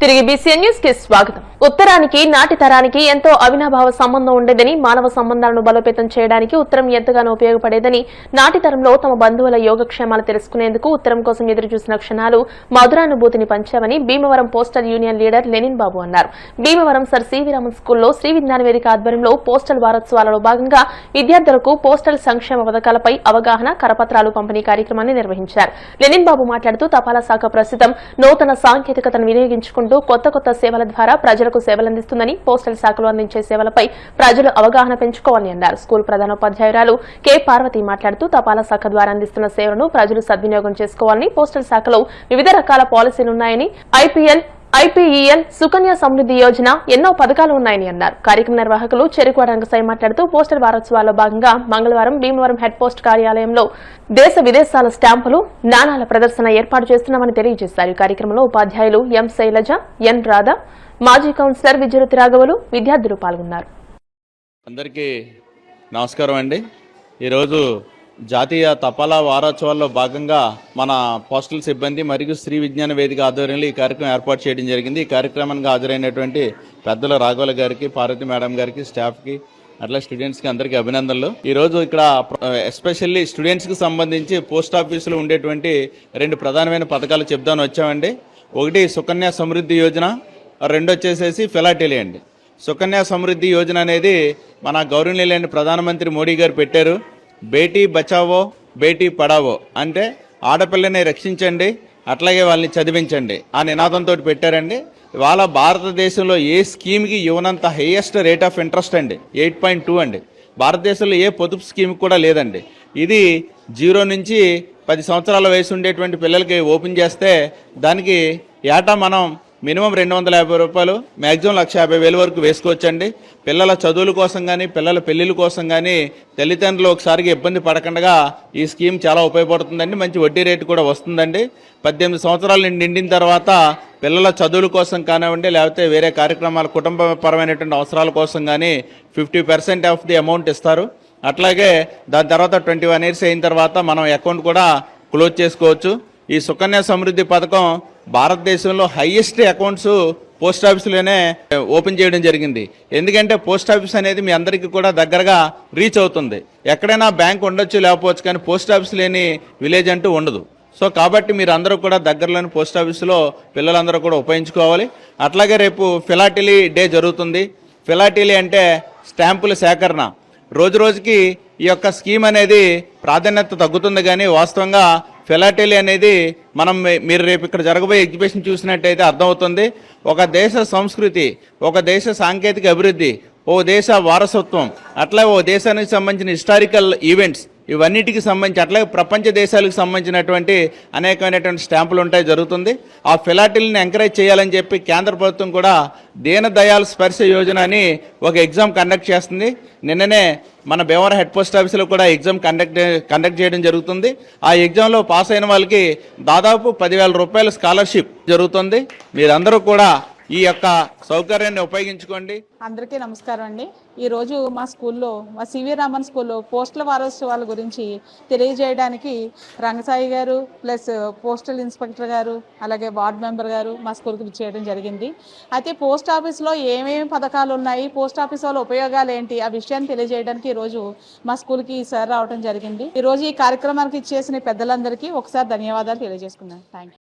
తిరిగి బీసీఎన్ న్యూస్కి స్వాగతం. ఉత్తరానికి నాటి తరానికి ఎంతో అవినాభావ సంబంధం ఉండేదని మానవ సంబంధాలను బలోపేతం చేయడానికి ఉత్తరం ఎంతగానో ఉపయోగపడేదని నాటి తరంలో తమ బంధువుల యోగక్షేమాలు తెలుసుకునేందుకు ఉత్తరం కోసం ఎదురు చూసిన క్షణాలు మధురానుభూతిని పంచామని Bhimavaram postal union leader Lenin Babu అన్నారు. భీమవరం సర్ సివి రామన్ స్కూల్లో శ్రీ విజ్ఞాన వేదిక ఆధ్వర్యంలో పోస్టల్ వారోత్సవాలలో భాగంగా విద్యార్థులకు పోస్టల్ సంక్షేమ పథకాలపై అవగాహన కరపత్రాలు పంపిణీ కార్యక్రమాన్ని నిర్వహించారు. లెనిన్ బాబు మాట్లాడుతూ తపాలా శాఖ ప్రస్తుతం నూతన సాంకేతికతను వినియోగించుకుంటూ కొత్త కొత్త సేవల ద్వారా ప్రజలకు సేవలందిస్తుందని పోస్టల్ శాఖలు అందించే సేవలపై ప్రజలు అవగాహన పెంచుకోవాలని అన్నారు. School ప్రధానోపాధ్యాయురాలు K. పార్వతి మాట్లాడుతూ తపాలా శాఖ ద్వారా అందిస్తున్న సేవలను ప్రజలు సద్వినియోగం చేసుకోవాలని పోస్టల్ శాఖలో వివిధ రకాల పాలసీలున్నాయని ఐపీఎల్ ఐపీఈఎల్ సుకన్య సమృద్ధి యోజన ఎన్నో పథకాలు ఉన్నాయని అన్నారు. కార్యక్రమ నిర్వాహకులు చెరుకు రంగసాయి మాట్లాడుతూ పోస్టల్ వారోత్సవాల్లో భాగంగా మంగళవారం భీమవరం హెడ్ పోస్ట్ కార్యాలయంలో దేశ విదేశాల స్టాంపులు నాణాల ప్రదర్శన ఏర్పాటు చేస్తున్నామని తెలియజేశారు. ఈ కార్యక్రమంలో ఉపాధ్యాయులు ఎం శైలజ ఎన్ రాధ మాజీ కౌన్సిలర్ విజయరుతి రాఘవులు విద్యార్థులు పాల్గొన్నారు. అందరికీ నమస్కారం అండి. ఈరోజు జాతీయ తపాలా వారోత్సవాల్లో భాగంగా మన పోస్టల్ సిబ్బంది మరియు శ్రీ విజ్ఞాన వేదిక ఆధ్వర్యంలో ఈ కార్యక్రమం ఏర్పాటు చేయడం జరిగింది. ఈ కార్యక్రమానికి హాజరైనటువంటి పెద్దల రాఘవల గారికి పార్వతి మేడం గారికి స్టాఫ్కి అట్లా స్టూడెంట్స్కి అందరికీ అభినందనలు. ఈరోజు ఇక్కడ ఎస్పెషల్లీ స్టూడెంట్స్కి సంబంధించి పోస్ట్ ఆఫీసులో ఉండేటువంటి రెండు ప్రధానమైన పథకాలు చెప్దామని వచ్చామండి. ఒకటి సుకన్య సమృద్ధి యోజన రెండు వచ్చేసేసి ఫిలాటెలి అండి. సుకన్య సమృద్ధి యోజన అనేది మన గౌరవనీయులైన ప్రధానమంత్రి మోడీ గారు పెట్టారు. బేటీ బచావో బేటీ పడావో అంటే ఆడపిల్లని రక్షించండి అట్లాగే వాళ్ళని చదివించండి ఆ నినాదంతో పెట్టారండి. ఇవాళ భారతదేశంలో ఏ స్కీమ్కి ఇవ్వనంత హైయెస్ట్ రేట్ ఆఫ్ ఇంట్రెస్ట్ అండి ఎయిట్ పాయింట్ టూ అండి. భారతదేశంలో ఏ పొదుపు స్కీమ్ కూడా లేదండి. ఇది జీరో నుంచి పది సంవత్సరాల వయసు ఉండేటువంటి పిల్లలకి ఓపెన్ చేస్తే దానికి ఏటా మనం మినిమం రెండు వందల యాభై రూపాయలు మ్యాక్సిమం లక్ష యాభై వేల వరకు వేసుకోవచ్చండి. పిల్లల చదువుల కోసం కానీ పిల్లల పెళ్ళిళ్ళ కోసం కానీ తల్లిదండ్రులు ఒకసారిగా ఇబ్బంది పడకుండా ఈ స్కీమ్ చాలా ఉపయోగపడుతుందండి. మంచి వడ్డీ రేటు కూడా వస్తుందండి. పద్దెనిమిది సంవత్సరాలు నిండిన తర్వాత పిల్లల చదువుల కోసం కానివ్వండి లేకపోతే వేరే కార్యక్రమాల కుటుంబపరమైనటువంటి అవసరాల కోసం కానీ fifty percent of the amount ఇస్తారు. అట్లాగే దాని తర్వాత ట్వంటీ వన్ ఇయర్స్ అయిన తర్వాత మనం అకౌంట్ కూడా క్లోజ్ చేసుకోవచ్చు. ఈ సుకన్య సమృద్ధి పథకం భారతదేశంలో హైయెస్ట్ అకౌంట్స్ పోస్ట్ ఆఫీసులోనే ఓపెన్ చేయడం జరిగింది. ఎందుకంటే పోస్ట్ ఆఫీస్ అనేది మీ అందరికీ కూడా దగ్గరగా రీచ్ అవుతుంది. ఎక్కడైనా బ్యాంక్ ఉండొచ్చు లేకపోవచ్చు కానీ పోస్ట్ ఆఫీస్ లేని విలేజ్ అంటూ ఉండదు. సో కాబట్టి మీరు అందరూ కూడా దగ్గరలోని పోస్ట్ ఆఫీసులో పిల్లలందరూ కూడా ఉపయోగించుకోవాలి. అట్లాగే రేపు ఫిలాటిలీ డే జరుగుతుంది. ఫిలాటిలీ అంటే స్టాంపుల సేకరణ. రోజు రోజుకి ఈ యొక్క స్కీమ్ అనేది ప్రాధాన్యత తగ్గుతుంది కానీ వాస్తవంగా ఫిలాటెలీ అనేది మనం మీరు రేపు ఇక్కడ జరగబోయే ఎగ్జిబిషన్ చూసినట్టయితే అర్థమవుతుంది. ఒక దేశ సంస్కృతి ఒక దేశ సాంకేతిక అభివృద్ధి ఓ దేశ వారసత్వం అట్లా ఓ దేశానికి సంబంధించిన హిస్టారికల్ ఈవెంట్స్ ఇవన్నిటికి సంబంధించి అట్లాగే ప్రపంచ దేశాలకు సంబంధించినటువంటి అనేకమైనటువంటి స్టాంపులు ఉంటాయి జరుగుతుంది. ఆ ఫిలాటిల్ని ఎంకరేజ్ చేయాలని చెప్పి కేంద్ర ప్రభుత్వం కూడా దీనదయాల్ స్పర్శ యోజన అని ఒక ఎగ్జామ్ కండక్ట్ చేస్తుంది. నిన్ననే మన భీమవరం హెడ్ పోస్ట్ ఆఫీసులో కూడా ఎగ్జామ్ కండక్ట్ కండక్ట్ చేయడం జరుగుతుంది. ఆ ఎగ్జామ్లో పాస్ అయిన వాళ్ళకి దాదాపు పదివేల రూపాయల స్కాలర్షిప్ జరుగుతుంది. మీరందరూ కూడా ఈ యొక్క సౌకర్యాన్ని ఉపయోగించుకోండి. అందరికీ నమస్కారం అండి. ఈరోజు మా స్కూల్లో మా సివి రామన్ స్కూల్లో పోస్టల్ వారోత్సవాల గురించి తెలియజేయడానికి రంగసాయి గారు ప్లస్ పోస్టల్ ఇన్స్పెక్టర్ గారు అలాగే వార్డ్ మెంబర్ గారు మా స్కూల్కి చేయడం జరిగింది. అయితే పోస్ట్ ఆఫీస్లో ఏమేమి పథకాలు ఉన్నాయి పోస్ట్ ఆఫీస్ వల్ల ఉపయోగాలు ఏంటి ఆ విషయాన్ని తెలియజేయడానికి ఈరోజు మా స్కూల్కి సార్ రావడం జరిగింది. ఈరోజు ఈ కార్యక్రమానికి ఇచ్చేసిన పెద్దలందరికీ ఒకసారి ధన్యవాదాలు తెలియజేసుకున్నాను థ్యాంక్